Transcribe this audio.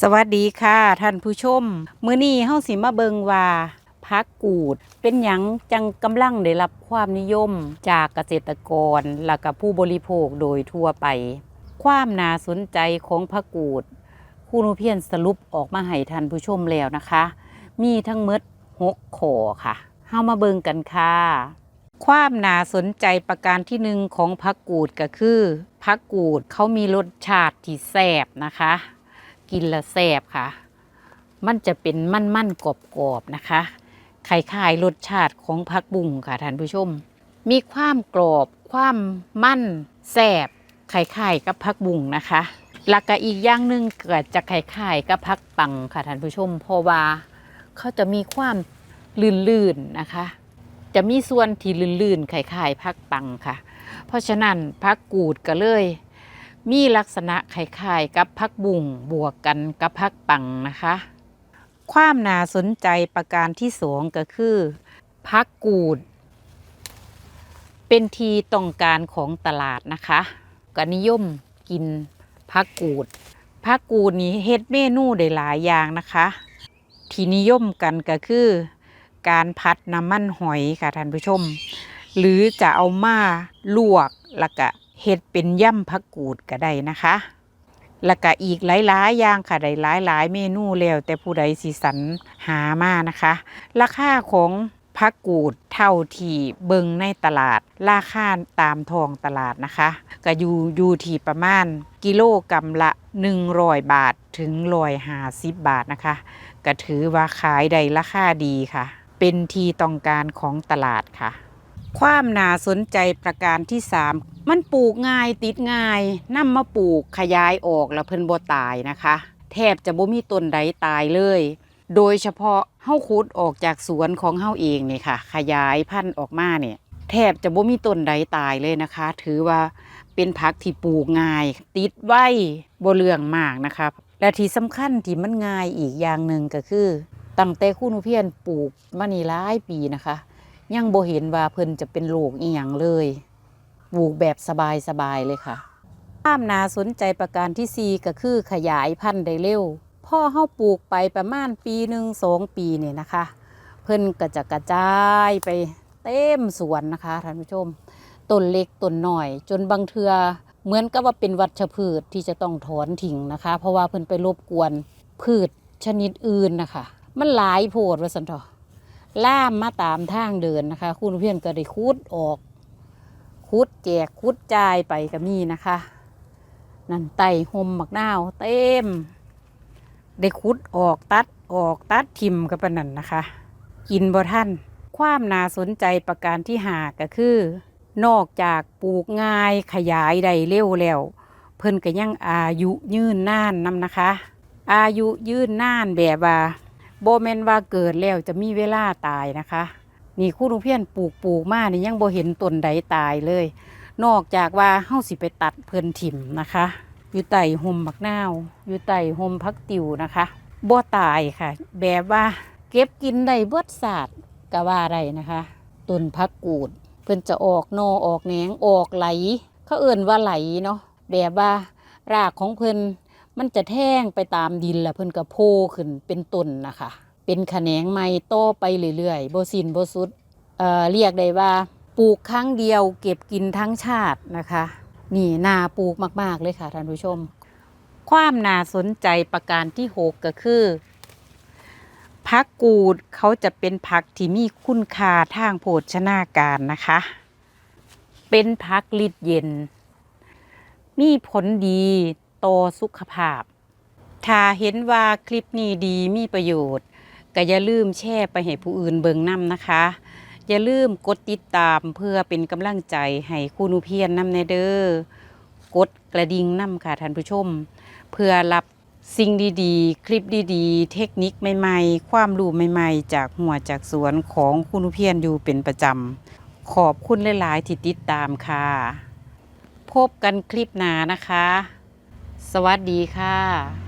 สวัสดีค่ะท่านผู้ชม มื้อนี้เฮาสิมาเบิงว่าพักกูด เป็นหยังจังกำลังได้รับความนิยมจากเกษตรกรและก็ผู้บริโภคโดยทั่วไป ความน่าสนใจของพักกูดครูนุเพียนสรุปออกมาให้ท่านผู้ชมแล้วนะคะ มีทั้งหมด6ข้อค่ะเฮามาเบิงกันค่ะความน่าสนใจประการที่หนึ่งของพักกูดก็คือพักกูดเขามีรสชาติที่แซ่บนะคะ กินและแซ่บค่ะ มันจะเป็นมันๆกรอบๆนะคะคล้ายๆรสชาติของผักบุ้งค่ะท่านผู้ชม มีความกรอบความมันแซ่บคล้ายๆกับผักบุ้งนะคะแล้วก็อีกอย่างหนึ่งเกิดจะคล้ายๆกับผักปังค่ะท่านผู้ชม เพราะว่าเขาจะมีความลื่นๆนะคะ จะมีส่วนที่ลื่นๆคล้ายๆผักปังค่ะ เพราะฉะนั้นผักกูดก็เลย มีลักษณะคล้ายๆกับพักบุ่งบวกกันกับพักปังนะคะ ความน่าสนใจประการที่สองก็คือพักกูด เป็นทีต้องการของตลาดนะคะก็นิยมกินพักกูดพักกูดนี้เฮ็ดเมนูได้หลายอย่างนะคะ ที่นิยมกันก็คือการพัดน้ำมันหอยค่ะท่านผู้ชม หรือจะเอามาลวกแล้วก็ เฮ็ดเป็นย่ำผักกูดก็ได้นะคะแล้วก็อีกหลายๆอย่างค่ะได้หลายเมนูแล้วแต่ผู้ใดสิสรรหามานะคะ ราคาของผักกูดเท่าที่เบิงในตลาด ราคาตามทองตลาดนะคะ ก็อยู่อยู่ที่ประมาณ กิโลกรัมละ 100 บาทถึง150บาทนะคะ ก็ถือว่าขายได้ราคาดีค่ะ เป็นที่ต้องการของตลาดค่ะ ความน่าสนใจประการที่3มันปลูกง่ายติดง่ายนำมาปลูกขยายออกแล้วเพิ่นบ่ตายนะคะ แทบจะบ่มีต้นใดตายเลย โดยเฉพาะเฮาขุดออกจากสวนของเฮาเองเนี่ยค่ะ ขยายพันธุ์ออกมาเนี่ยแทบจะบ่มีต้นใดตายเลยนะคะ ถือว่าเป็นผักที่ปลูกง่าย ติดไว้บ่เรื่องมากนะคะและที่สำคัญที่มันง่ายอีกอย่างหนึ่งก็คือตั้งแต่คุณอุเพียนปลูกมานี่หลายปีนะคะ ยังบ่เห็นว่าเพิ่นจะเป็นโรคอีหยังเลยปลูกแบบสบายๆเลยค่ะความน่าสนใจประการที่ 4 ก็คือขยายพันธุ์ได้เร็วพ่อเฮาปลูกไปประมาณปีหนึ่งสองปีเนี่ยนะคะ เพิ่นก็จะกระจายไปเต็มสวนนะคะท่านผู้ชมต้นเล็กต้นหน้อย จนบางเทือเหมือนกับว่าเป็นวัชพืชที่จะต้องถอนทิ้งนะคะ เพราะว่าเพิ่นไปรบกวนพืชชนิดอื่นนะคะ มันหลายโพดว่าสันเถอะ ล่ามมาตามทางเดินนะคะ คุณเพียนก็ได้คุดออกคุดแจกคุดจ่ายไปก็มีนะคะ นั่นไต่หมมักนาวเต็ม ได้คุดออกตัดออกตัดทิมกับปนนันนะคะ กินบ่ท่านความน่าสนใจประการที่หาก็คือ นอกจากปลูกง่ายขยายได้เร็วแล้ว เพิ่นก็ยังอายุยืนนานนำนะคะ อายุยืนนานแบบว่า โบแมนว่าเกิดแล้วจะมีเวลาตายนะคะ นี่คู่นุเพียนปลูกปลูกมานี่ยังโบเห็นต้นใดตายเลย นอกจากว่าเฮาสิไปตัดเพิ่นถิ่มนะคะ อยู่ใต้ห่มบักนาว อยู่ใต้ห่มพักติวนะคะบ่ตายค่ะ แบบว่าเก็บกินได้เบิดศาสตร์ก็ว่าได้นะคะต้นพักกูด เพิ่นจะออกโนออกแหนงออกไหลเขาเอื่นว่าไหลเนาะแบบว่ารากของเพิ่น มันจะแท่งไปตามดินแล้วเพิ่นก็โผล่ขึ้นเป็นต้นนะคะ เป็นแขนงไม้โตไปเรื่อยๆบ่สิ้นบ่สุดเอ่อเรียกได้ว่าปลูกครั้งเดียวเก็บกินทั้งชาตินะคะ นี่นาปลูกมาก ๆ เลยค่ะท่านผู้ชม ความน่าสนใจประการที่หกก็คือผักกูดเขาจะเป็นผักที่มีคุณค่าทางโภชนาการนะคะ เป็นผักลิดเย็น มีผลดี ต่อสุขภาพ ถ้าเห็นว่าคลิปนี้ดีมีประโยชน์ก็อย่าลืมแชร์ไปให้ผู้อื่นเบิ่งนํนะคะ อย่าลืมกดติดตามเพื่อเป็นกำลังใจให้ครูหนูเพียรนำในเด้อกดกระดิ่งนํค่ะท่านผู้ชม เพื่อรับสิ่งดีๆ คลิปดีๆ เทคนิคใหม่ๆ ความรู้ใหม่ๆ จากหัวจากสวนของครูหนูเพียรอยู่เป็นประจำ ขอบคุณหลายๆ ที่ติดตามค่ะ พบกันคลิปหน้านะคะ สวัสดีค่ะ